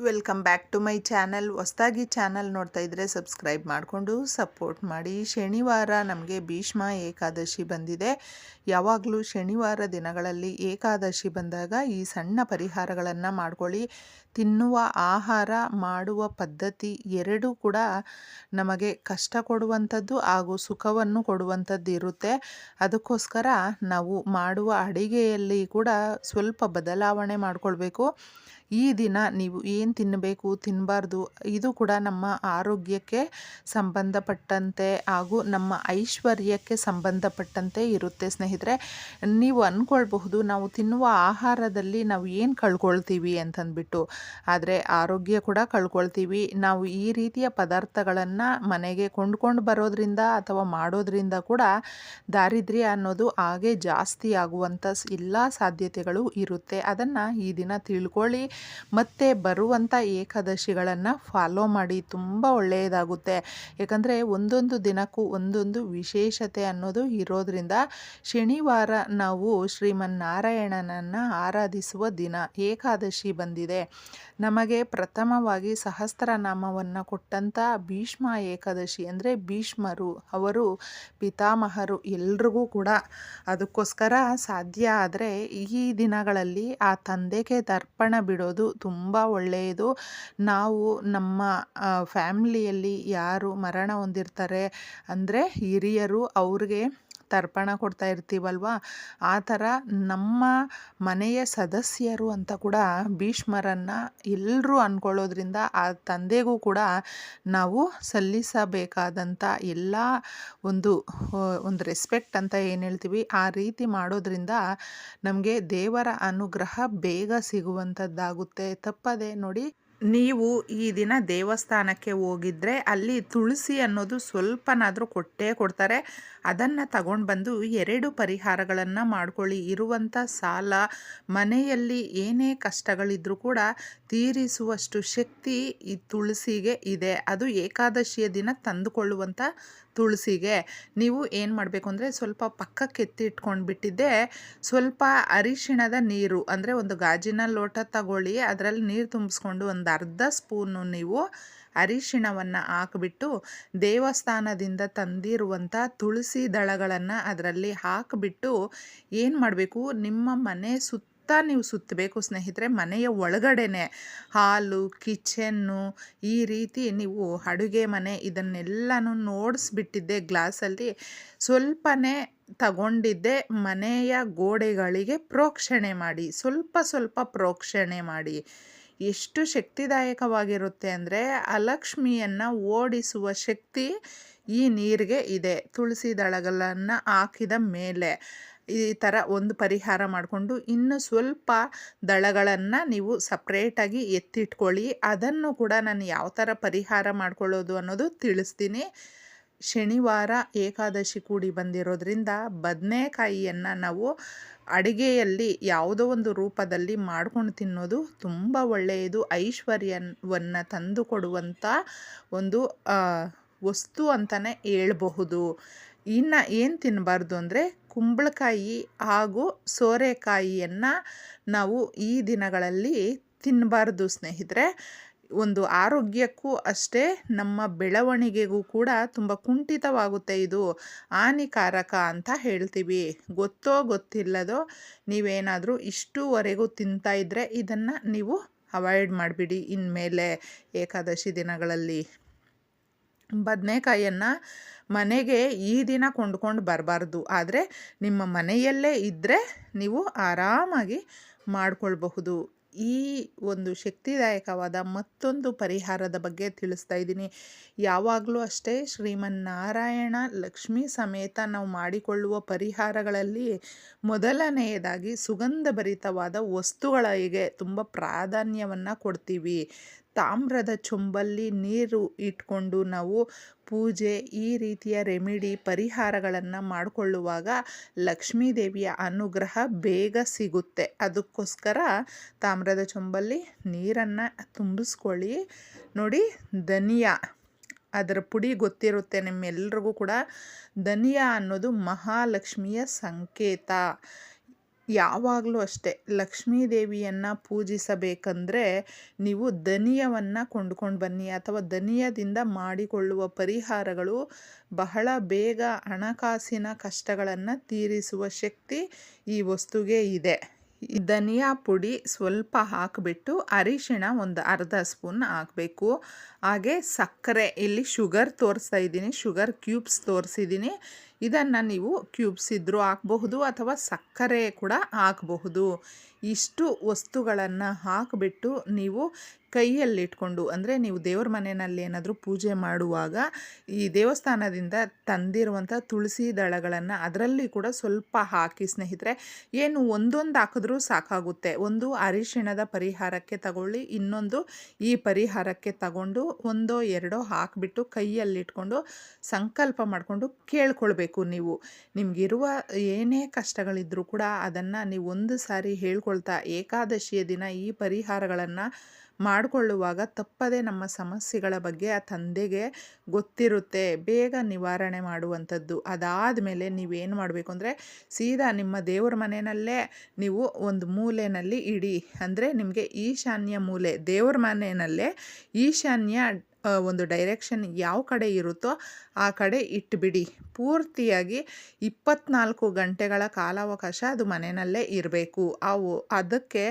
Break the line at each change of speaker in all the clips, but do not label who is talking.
Welcome back to my channel ಹೊಸ್ದಾಗಿ channel ನೋಡ್ತಾ ಇದ್ದರೆ ಸಬ್ಸ್ಕ್ರೈಬ್ ಮಾಡಿಕೊಂಡು ಸಪೋರ್ಟ್ ಮಾಡಿ. ಶನಿವಾರ ನಮಗೆ ಭೀಷ್ಮ ಏಕಾದಶಿ ಬಂದಿದೆ. ಯಾವಾಗಲೂ ಶನಿವಾರ ದಿನಗಳಲ್ಲಿ ಏಕಾದಶಿ ಬಂದಾಗ ಈ ಸಣ್ಣ ಪರಿಹಾರಗಳನ್ನು ಮಾಡ್ಕೊಳ್ಳಿ. ತಿನ್ನುವ ಆಹಾರ, ಮಾಡುವ ಪದ್ಧತಿ ಎರಡೂ ಕೂಡ ನಮಗೆ ಕಷ್ಟ ಕೊಡುವಂಥದ್ದು ಹಾಗೂ ಸುಖವನ್ನು ಕೊಡುವಂಥದ್ದು ಇರುತ್ತೆ. ಅದಕ್ಕೋಸ್ಕರ ನಾವು ಮಾಡುವ ಅಡಿಗೆಯಲ್ಲಿ ಕೂಡ ಸ್ವಲ್ಪ ಬದಲಾವಣೆ ಮಾಡಿಕೊಳ್ಬೇಕು. ಈ ದಿನ ನೀವು ಏನು ತಿನ್ನಬೇಕು ತಿನ್ನಬಾರ್ದು ಇದು ಕೂಡ ನಮ್ಮ ಆರೋಗ್ಯಕ್ಕೆ ಸಂಬಂಧಪಟ್ಟಂತೆ ಹಾಗೂ ನಮ್ಮ ಐಶ್ವರ್ಯಕ್ಕೆ ಸಂಬಂಧಪಟ್ಟಂತೆ ಇರುತ್ತೆ ಸ್ನೇಹಿತರೆ. ನೀವು ಅಂದ್ಕೊಳ್ಬಹುದು ನಾವು ತಿನ್ನುವ ಆಹಾರದಲ್ಲಿ ನಾವು ಏನು ಕಳ್ಕೊಳ್ತೀವಿ ಅಂತಂದ್ಬಿಟ್ಟು. ಆದರೆ ಆರೋಗ್ಯ ಕೂಡ ಕಳ್ಕೊಳ್ತೀವಿ. ನಾವು ಈ ರೀತಿಯ ಪದಾರ್ಥಗಳನ್ನು ಮನೆಗೆ ಕೊಂಡ್ಕೊಂಡು ಬರೋದ್ರಿಂದ ಅಥವಾ ಮಾಡೋದ್ರಿಂದ ಕೂಡ ದಾರಿದ್ರ್ಯ ಅನ್ನೋದು ಹಾಗೆ ಜಾಸ್ತಿ ಆಗುವಂಥ ಎಲ್ಲ ಸಾಧ್ಯತೆಗಳು ಇರುತ್ತೆ. ಅದನ್ನು ಈ ದಿನ ತಿಳ್ಕೊಳ್ಳಿ. ಮತ್ತು ಬರುವಂಥ ಏಕಾದಶಿಗಳನ್ನು ಫಾಲೋ ಮಾಡಿ ತುಂಬ ಒಳ್ಳೆಯದಾಗುತ್ತೆ. ಯಾಕಂದರೆ ಒಂದೊಂದು ದಿನಕ್ಕೂ ಒಂದೊಂದು ವಿಶೇಷತೆ ಅನ್ನೋದು ಇರೋದ್ರಿಂದ ಶನಿವಾರ ನಾವು ಶ್ರೀಮನ್ನಾರಾಯಣನನ್ನು ಆರಾಧಿಸುವ ದಿನ, ಏಕಾದಶಿ ಬಂದಿದೆ. ನಮಗೆ ಪ್ರಥಮವಾಗಿ ಸಹಸ್ರನಾಮವನ್ನು ಕೊಟ್ಟಂಥ ಭೀಷ್ಮ ಏಕಾದಶಿ ಅಂದರೆ ಭೀಷ್ಮರು, ಅವರು ಪಿತಾಮಹರು ಎಲ್ರಿಗೂ ಕೂಡ ಅದಕ್ಕೋಸ್ಕರ ಸಾಧ್ಯ ಆದರೆ ಈ ದಿನಗಳಲ್ಲಿ ಆ ತಂದೆಗೆ ತರ್ಪಣ ಬಿಡೋದು ತುಂಬ ಒಳ್ಳೆಯದು. ನಾವು ನಮ್ಮ ಫ್ಯಾಮ್ಲಿಯಲ್ಲಿ ಯಾರು ಮರಣ ಹೊಂದಿರ್ತಾರೆ ಅಂದರೆ ಹಿರಿಯರು ಅವ್ರಿಗೆ ತರ್ಪಣ ಕೊಡ್ತಾ ಇರ್ತೀವಲ್ವಾ? ಆ ಥರ ನಮ್ಮ ಮನೆಯ ಸದಸ್ಯರು ಅಂತ ಕೂಡ ಭೀಷ್ಮರನ್ನು ಎಲ್ಲರೂ ಅಂದ್ಕೊಳ್ಳೋದ್ರಿಂದ ಆ ತಂದೆಗೂ ಕೂಡ ನಾವು ಸಲ್ಲಿಸಬೇಕಾದಂಥ ಎಲ್ಲ ಒಂದು ಒಂದು ರೆಸ್ಪೆಕ್ಟ್ ಅಂತ ಏನು ಹೇಳ್ತೀವಿ? ಆ ರೀತಿ ಮಾಡೋದ್ರಿಂದ ನಮಗೆ ದೇವರ ಅನುಗ್ರಹ ಬೇಗ ಸಿಗುವಂಥದ್ದಾಗುತ್ತೆ. ತಪ್ಪದೆ ನೋಡಿ ನೀವು ಈ ದಿನ ದೇವಸ್ಥಾನಕ್ಕೆ ಹೋಗಿದ್ರೆ ಅಲ್ಲಿ ತುಳಸಿ ಅನ್ನೋದು ಸ್ವಲ್ಪನಾದರೂ ಕೊಟ್ಟೇ ಕೊಡ್ತಾರೆ. ಅದನ್ನು ತಗೊಂಡು ಬಂದು ಎರಡು ಪರಿಹಾರಗಳನ್ನು ಮಾಡ್ಕೊಳ್ಳಿ. ಇರುವಂಥ ಸಾಲ, ಮನೆಯಲ್ಲಿ ಏನೇ ಕಷ್ಟಗಳಿದ್ರೂ ಕೂಡ ತೀರಿಸುವಷ್ಟು ಶಕ್ತಿ ಈ ತುಳಸಿಗೆ ಇದೆ. ಅದು ಏಕಾದಶಿಯ ದಿನ ತಂದುಕೊಳ್ಳುವಂಥ ತುಳಸಿಗೆ. ನೀವು ಏನು ಮಾಡಬೇಕು ಅಂದರೆ ಸ್ವಲ್ಪ ಪಕ್ಕಕ್ಕೆ ಎತ್ತಿಟ್ಕೊಂಡು ಬಿಟ್ಟಿದ್ದೆ ಸ್ವಲ್ಪ ಅರಿಶಿಣದ ನೀರು, ಅಂದರೆ ಒಂದು ಗಾಜಿನ ಲೋಟ ತಗೊಳ್ಳಿ. ಅದರಲ್ಲಿ ನೀರು ತುಂಬಿಸ್ಕೊಂಡು ಒಂದು ಅರ್ಧ ಸ್ಪೂನು ನೀವು ಅರಿಶಿಣವನ್ನು ಹಾಕಿಬಿಟ್ಟು ದೇವಸ್ಥಾನದಿಂದ ತಂದಿರುವಂಥ ತುಳಸಿ ದಳಗಳನ್ನು ಅದರಲ್ಲಿ ಹಾಕಿಬಿಟ್ಟು ಏನು ಮಾಡಬೇಕು, ನಿಮ್ಮ ಮನೆ ಸುತ್ತ ನೀವು ಸುತ್ತಬೇಕು ಸ್ನೇಹಿತರೆ. ಮನೆಯ ಒಳಗಡೆನೆ ಹಾಲು, ಕಿಚನ್ನು ಈ ರೀತಿ ನೀವು ಅಡುಗೆ ಮನೆ ಇದನ್ನೆಲ್ಲನೂ ನೋಡಿಸ್ಬಿಟ್ಟಿದ್ದೆ ಗ್ಲಾಸಲ್ಲಿ. ಸ್ವಲ್ಪನೇ ತಗೊಂಡಿದ್ದೆ. ಮನೆಯ ಗೋಡೆಗಳಿಗೆ ಪ್ರೋಕ್ಷಣೆ ಮಾಡಿ, ಸ್ವಲ್ಪ ಸ್ವಲ್ಪ ಪ್ರೋಕ್ಷಣೆ ಮಾಡಿ. ಎಷ್ಟು ಶಕ್ತಿದಾಯಕವಾಗಿರುತ್ತೆ ಅಂದರೆ ಅಲಕ್ಷ್ಮಿಯನ್ನು ಓಡಿಸುವ ಶಕ್ತಿ ಈ ನೀರಿಗೆ ಇದೆ. ತುಳಸಿ ದಳಗಳನ್ನು ಹಾಕಿದ ಮೇಲೆ. ಈ ಥರ ಒಂದು ಪರಿಹಾರ ಮಾಡಿಕೊಂಡು ಇನ್ನು ಸ್ವಲ್ಪ ದಳಗಳನ್ನು ನೀವು ಸಪ್ರೇಟಾಗಿ ಎತ್ತಿಟ್ಕೊಳ್ಳಿ. ಅದನ್ನು ಕೂಡ ನಾನು ಯಾವ ಥರ ಪರಿಹಾರ ಮಾಡ್ಕೊಳ್ಳೋದು ಅನ್ನೋದು ತಿಳಿಸ್ತೀನಿ. ಶನಿವಾರ ಏಕಾದಶಿ ಕೂಡಿ ಬಂದಿರೋದ್ರಿಂದ ಬದನೆಕಾಯಿಯನ್ನು ನಾವು ಅಡುಗೆಯಲ್ಲಿ ಯಾವುದೋ ಒಂದು ರೂಪದಲ್ಲಿ ಮಾಡ್ಕೊಂಡು ತಿನ್ನೋದು ತುಂಬ ಒಳ್ಳೆಯದು. ಐಶ್ವರ್ಯವನ್ನು ತಂದು ಕೊಡುವಂಥ ಒಂದು ವಸ್ತು ಅಂತಲೇ ಹೇಳ್ಬಹುದು. ಇನ್ನು ಏನು ತಿನ್ನಬಾರ್ದು ಅಂದರೆ ಕುಂಬಳಕಾಯಿ ಹಾಗೂ ಸೋರೆಕಾಯಿಯನ್ನು ನಾವು ಈ ದಿನಗಳಲ್ಲಿ ತಿನ್ನಬಾರ್ದು ಸ್ನೇಹಿತರೆ. ಒಂದು ಆರೋಗ್ಯಕ್ಕೂ ಅಷ್ಟೇ ನಮ್ಮ ಬೆಳವಣಿಗೆಗೂ ಕೂಡ ತುಂಬ ಕುಂಠಿತವಾಗುತ್ತೆ ಇದು ಹಾನಿಕಾರಕ ಅಂತ ಹೇಳ್ತೀವಿ. ಗೊತ್ತೋ ಗೊತ್ತಿಲ್ಲದೋ ನೀವೇನಾದರೂ ಇಷ್ಟುವರೆಗೂ ತಿಂತಾ ಇದ್ದರೆ ಇದನ್ನು ನೀವು ಅವಾಯ್ಡ್ ಮಾಡಿಬಿಡಿ ಇನ್ಮೇಲೆ ಏಕಾದಶಿ ದಿನಗಳಲ್ಲಿ. ಬದನೆಕಾಯನ್ನು ಮನೆಗೆ ಈ ದಿನ ಕೊಂಡ್ಕೊಂಡು ಬರಬಾರ್ದು. ಆದರೆ ನಿಮ್ಮ ಮನೆಯಲ್ಲೇ ಇದ್ದರೆ ನೀವು ಆರಾಮಾಗಿ ಮಾಡಿಕೊಳ್ಬಹುದು. ಈ ಒಂದು ಶಕ್ತಿದಾಯಕವಾದ ಮತ್ತೊಂದು ಪರಿಹಾರದ ಬಗ್ಗೆ ತಿಳಿಸ್ತಾ ಇದ್ದೀನಿ. ಯಾವಾಗಲೂ ಅಷ್ಟೇ ಶ್ರೀಮನ್ನಾರಾಯಣ ಲಕ್ಷ್ಮೀ ಸಮೇತ ನಾವು ಮಾಡಿಕೊಳ್ಳುವ ಪರಿಹಾರಗಳಲ್ಲಿ ಮೊದಲನೆಯದಾಗಿ ಸುಗಂಧಭರಿತವಾದ ವಸ್ತುಗಳಿಗೆ ತುಂಬ ಪ್ರಾಧಾನ್ಯವನ್ನು ಕೊಡ್ತೀವಿ. ತಾಮ್ರದ ಚೊಂಬಲ್ಲಿ ನೀರು ಇಟ್ಕೊಂಡು ನಾವು ಪೂಜೆ, ಈ ರೀತಿಯ ರೆಮಿಡಿ ಪರಿಹಾರಗಳನ್ನು ಮಾಡಿಕೊಳ್ಳುವಾಗ ಲಕ್ಷ್ಮೀ ದೇವಿಯ ಅನುಗ್ರಹ ಬೇಗ ಸಿಗುತ್ತೆ. ಅದಕ್ಕೋಸ್ಕರ ತಾಮ್ರದ ಚೊಂಬಲ್ಲಿ ನೀರನ್ನು ತುಂಬಿಸ್ಕೊಳ್ಳಿ. ನೋಡಿ, ಧನಿಯಾ. ಅದರ ಪುಡಿ ಗೊತ್ತಿರುತ್ತೆ ನಿಮ್ಮೆಲ್ರಿಗೂ ಕೂಡ. ಧನಿಯಾ ಅನ್ನೋದು ಮಹಾಲಕ್ಷ್ಮಿಯ ಸಂಕೇತ. ಯಾವಾಗಲೂ ಅಷ್ಟೇ. ಲಕ್ಷ್ಮೀ ದೇವಿಯನ್ನು ಪೂಜಿಸಬೇಕಂದ್ರೆ ನೀವು ಧನಿಯವನ್ನು ಕೊಂಡ್ಕೊಂಡು ಬನ್ನಿ ಅಥವಾ ಧನಿಯದಿಂದ ಮಾಡಿಕೊಳ್ಳುವ ಪರಿಹಾರಗಳು ಬಹಳ ಬೇಗ ಹಣಕಾಸಿನ ಕಷ್ಟಗಳನ್ನು ತೀರಿಸುವ ಶಕ್ತಿ ಈ ವಸ್ತುಗೆ ಇದೆ. ಧನಿಯಾ ಪುಡಿ ಸ್ವಲ್ಪ ಹಾಕಿಬಿಟ್ಟು ಅರಿಶಿಣ ಒಂದು ಅರ್ಧ ಸ್ಪೂನ್ ಹಾಕಬೇಕು. ಹಾಗೆ ಸಕ್ಕರೆ, ಇಲ್ಲಿ ಶುಗರ್ ತೋರಿಸ್ತಾ ಇದ್ದೀನಿ, ಶುಗರ್ ಕ್ಯೂಬ್ಸ್ ತೋರಿಸಿದ್ದೀನಿ. ಇದನ್ನು ನೀವು ಕ್ಯೂಬ್ಸ್ ಇದ್ದರೂ ಹಾಕಬಹುದು ಅಥವಾ ಸಕ್ಕರೆ ಕೂಡ ಹಾಕಬಹುದು. ಇಷ್ಟು ವಸ್ತುಗಳನ್ನು ಹಾಕಿಬಿಟ್ಟು ನೀವು ಕೈಯಲ್ಲಿಟ್ಕೊಂಡು ಅಂದರೆ ನೀವು ದೇವ್ರ ಮನೆಯಲ್ಲಿ ಏನಾದರೂ ಪೂಜೆ ಮಾಡುವಾಗ ಈ ದೇವಸ್ಥಾನದಿಂದ ತಂದಿರುವಂಥ ತುಳಸಿ ದಳಗಳನ್ನು ಅದರಲ್ಲಿ ಕೂಡ ಸ್ವಲ್ಪ ಹಾಕಿ ಸ್ನೇಹಿತರೆ, ಏನು ಒಂದೊಂದು ಹಾಕಿದ್ರೂ ಸಾಕಾಗುತ್ತೆ. ಒಂದು ಅರಿಶಿಣದ ಪರಿಹಾರಕ್ಕೆ ತಗೊಳ್ಳಿ, ಇನ್ನೊಂದು ಈ ಪರಿಹಾರಕ್ಕೆ ತಗೊಂಡು ಒಂದೋ ಎರಡೋ ಹಾಕಿಬಿಟ್ಟು ಕೈಯಲ್ಲಿಟ್ಕೊಂಡು ಸಂಕಲ್ಪ ಮಾಡಿಕೊಂಡು ಕೇಳ್ಕೊಳ್ಬೇಕು ನೀವು. ನಿಮಗಿರುವ ಏನೇ ಕಷ್ಟಗಳಿದ್ದರೂ ಕೂಡ ಅದನ್ನು ನೀವು ಒಂದು ಸಾರಿ ಹೇಳ್ಕೊಳ್ತಾ ಏಕಾದಶಿಯ ದಿನ ಈ ಪರಿಹಾರಗಳನ್ನು ಮಾಡಿಕೊಳ್ಳುವಾಗ ತಪ್ಪದೇ ನಮ್ಮ ಸಮಸ್ಯೆಗಳ ಬಗ್ಗೆ ಆ ತಂದೆಗೆ ಗೊತ್ತಿರುತ್ತೆ. ಬೇಗ ನಿವಾರಣೆ ಮಾಡುವಂಥದ್ದು. ಅದಾದ ಮೇಲೆ ನೀವೇನು ಮಾಡಬೇಕು ಅಂದರೆ ಸೀದಾ ನಿಮ್ಮ ದೇವ್ರ ಮನೆಯಲ್ಲೇ ನೀವು ಒಂದು ಮೂಲೆಯಲ್ಲಿ ಇಡಿ. ಅಂದರೆ ನಿಮಗೆ ಈಶಾನ್ಯ ಮೂಲೆ, ದೇವ್ರ ಮನೆಯಲ್ಲೇ ಈಶಾನ್ಯ ಒಂದು ಡೈರೆಕ್ಷನ್ ಯಾವ ಕಡೆ ಇರುತ್ತೋ ಆ ಕಡೆ ಇಟ್ಬಿಡಿ. ಪೂರ್ತಿಯಾಗಿ ಇಪ್ಪತ್ನಾಲ್ಕು ಗಂಟೆಗಳ ಕಾಲಾವಕಾಶ ಅದು ಮನೆಯಲ್ಲೇ ಇರಬೇಕು. ಅವು ಅದಕ್ಕೆ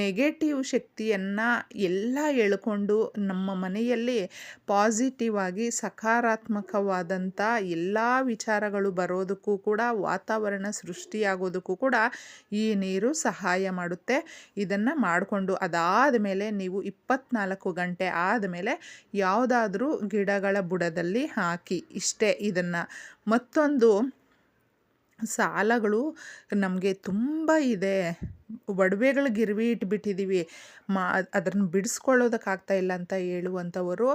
ನೆಗೆಟಿವ್ ಶಕ್ತಿಯನ್ನು ಎಲ್ಲ ಎಳ್ಕೊಂಡು ನಮ್ಮ ಮನೆಯಲ್ಲಿ ಪಾಸಿಟಿವ್ ಆಗಿ ಸಕಾರಾತ್ಮಕವಾದಂಥ ಎಲ್ಲ ವಿಚಾರಗಳು ಬರೋದಕ್ಕೂ ಕೂಡ, ವಾತಾವರಣ ಸೃಷ್ಟಿಯಾಗೋದಕ್ಕೂ ಕೂಡ ಈ ನೀರು ಸಹಾಯ ಮಾಡುತ್ತೆ. ಇದನ್ನು ಮಾಡಿಕೊಂಡು ಅದಾದ ಮೇಲೆ ನೀವು ಇಪ್ಪತ್ನಾಲ್ಕು ಗಂಟೆ ಆದಮೇಲೆ ಯಾವುದಾದ್ರೂ ಗಿಡಗಳ ಬುಡದಲ್ಲಿ ಹಾಕಿ ಇಷ್ಟೇ ಇದನ್ನು. ಮತ್ತೊಂದು ಸಾಲಗಳು ನಮಗೆ ತುಂಬ ಇದೆ. ಒಡವೆಗಳು ಗಿರ್ವಿ ಇಟ್ಬಿಟ್ಟಿದ್ದೀವಿ ಮಾ ಅದನ್ನು ಬಿಡಿಸ್ಕೊಳ್ಳೋದಕ್ಕಾಗ್ತಾ ಇಲ್ಲ ಅಂತ ಹೇಳುವಂಥವರು,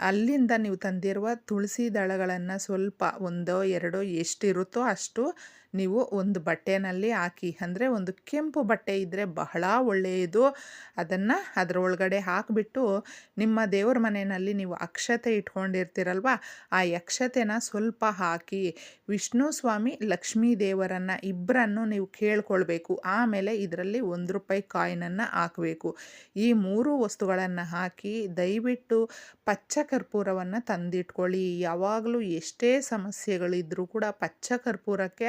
ಅಲ್ಲಿಂದ ನೀವು ತಂದಿರುವ ತುಳಸಿ ದಳಗಳನ್ನು ಸ್ವಲ್ಪ ಒಂದೋ, ಎರಡೋ ಎಷ್ಟಿರುತ್ತೋ ಅಷ್ಟು ನೀವು ಒಂದು ಬಟ್ಟೆನಲ್ಲಿ ಹಾಕಿ, ಅಂದರೆ ಒಂದು ಕೆಂಪು ಬಟ್ಟೆ ಇದ್ದರೆ ಬಹಳ ಒಳ್ಳೆಯದು. ಅದನ್ನು ಅದರೊಳಗಡೆ ಹಾಕಿಬಿಟ್ಟು ನಿಮ್ಮ ದೇವ್ರ ಮನೆಯಲ್ಲಿ ನೀವು ಅಕ್ಷತೆ ಇಟ್ಕೊಂಡಿರ್ತೀರಲ್ವ? ಆ ಅಕ್ಷತೆನ ಸ್ವಲ್ಪ ಹಾಕಿ, ವಿಷ್ಣು ಸ್ವಾಮಿ ಲಕ್ಷ್ಮೀ ದೇವರನ್ನು ಇಬ್ಬರನ್ನು ನೀವು ಕೇಳ್ಕೊಳ್ಬೇಕು. ಆಮೇಲೆ ಇದರಲ್ಲಿ ಒಂದು ರೂಪಾಯಿ ಕಾಯಿನನ್ನು ಹಾಕಬೇಕು. ಈ ಮೂರು ವಸ್ತುಗಳನ್ನು ಹಾಕಿ ದಯವಿಟ್ಟು ಪಚ್ಚ ಕರ್ಪೂರವನ್ನು ತಂದಿಟ್ಕೊಳ್ಳಿ. ಯಾವಾಗಲೂ ಎಷ್ಟೇ ಸಮಸ್ಯೆಗಳಿದ್ದರೂ ಕೂಡ ಪಚ್ಚ ಕರ್ಪೂರಕ್ಕೆ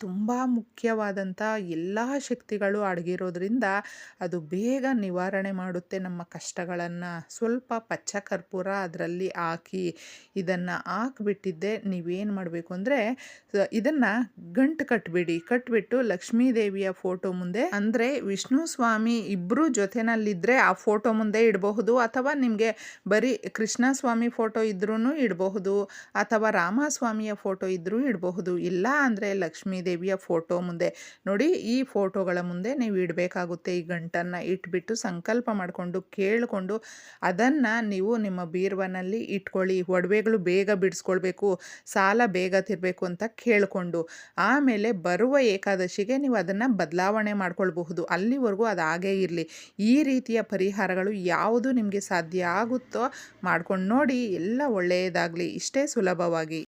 ತುಂಬ ಮುಖ್ಯವಾದಂಥ ಎಲ್ಲ ಶಕ್ತಿಗಳು ಅಡಗಿರೋದ್ರಿಂದ ಅದು ಬೇಗ ನಿವಾರಣೆ ಮಾಡುತ್ತೆ. ನಮ್ಮ ಕಷ್ಟಗಳನ್ನು ಸ್ವಲ್ಪ ಪಚ್ಚ ಕರ್ಪೂರ ಅದರಲ್ಲಿ ಹಾಕಿ ಇದನ್ನು ಹಾಕ್ಬಿಟ್ಟಿದ್ದೆ. ನೀವೇನು ಮಾಡಬೇಕು ಅಂದರೆ ಇದನ್ನು ಗಂಟು ಕಟ್ಬಿಡಿ. ಕಟ್ಬಿಟ್ಟು ಲಕ್ಷ್ಮೀ ದೇವಿಯ ಫೋಟೋ ಮುಂದೆ, ಅಂದರೆ ವಿಷ್ಣು ಸ್ವಾಮಿ ಇಬ್ಬರು ಜೊತೆನಲ್ಲಿದ್ದರೆ ಆ ಫೋಟೋ ಮುಂದೆ ಇಡಬಹುದು. ಅಥವಾ ನಿಮಗೆ ಬರೀ ಕೃಷ್ಣ ಸ್ವಾಮಿ ಫೋಟೋ ಇದ್ರೂ ಇಡಬಹುದು. ಅಥವಾ ರಾಮಸ್ವಾಮಿಯ ಫೋಟೋ ಇದ್ದರೂ ಇಡಬಹುದು. ಇಲ್ಲ ಅಂದರೆ ಲಕ್ಷ್ಮೀ ದೇವಿಯ ಫೋಟೋ ಮುಂದೆ. ನೋಡಿ, ಈ ಫೋಟೋಗಳ ಮುಂದೆ ನೀವು ಇಡಬೇಕಾಗುತ್ತೆ ಈ ಗಂಟನ್ನು ಇಟ್ಬಿಟ್ಟು ಸಂಕಲ್ಪ ಮಾಡಿಕೊಂಡು ಕೇಳಿಕೊಂಡು ಅದನ್ನು ನೀವು ನಿಮ್ಮ ಬೀರ್ವನಲ್ಲಿ ಇಟ್ಕೊಳ್ಳಿ. ಒಡವೆಗಳು ಬೇಗ ಬಿಡಿಸ್ಕೊಳ್ಬೇಕು, ಸಾಲ ಬೇಗ ತಿರಬೇಕು ಅಂತ ಕೇಳಿಕೊಂಡು. ಆಮೇಲೆ ಬರುವ ಏಕಾದಶಿಗೆ ನೀವು ಅದನ್ನು ಬದಲಾವಣೆ ಮಾಡ್ಕೊಳ್ಬಹುದು. ಅಲ್ಲಿವರೆಗೂ ಅದು ಹಾಗೇ ಇರಲಿ. ಈ ರೀತಿಯ ಪರಿಹಾರಗಳು ಯಾವುದು ನಿಮಗೆ ಸಾಧ್ಯ ಆಗುತ್ತೋ ಮಾಡ್ಕೊಂಡು ನೋಡಿ. ಎಲ್ಲ ಒಳ್ಳೆಯದಾಗಲಿ. ಇಷ್ಟೇ ಸುಲಭವಾಗಿ.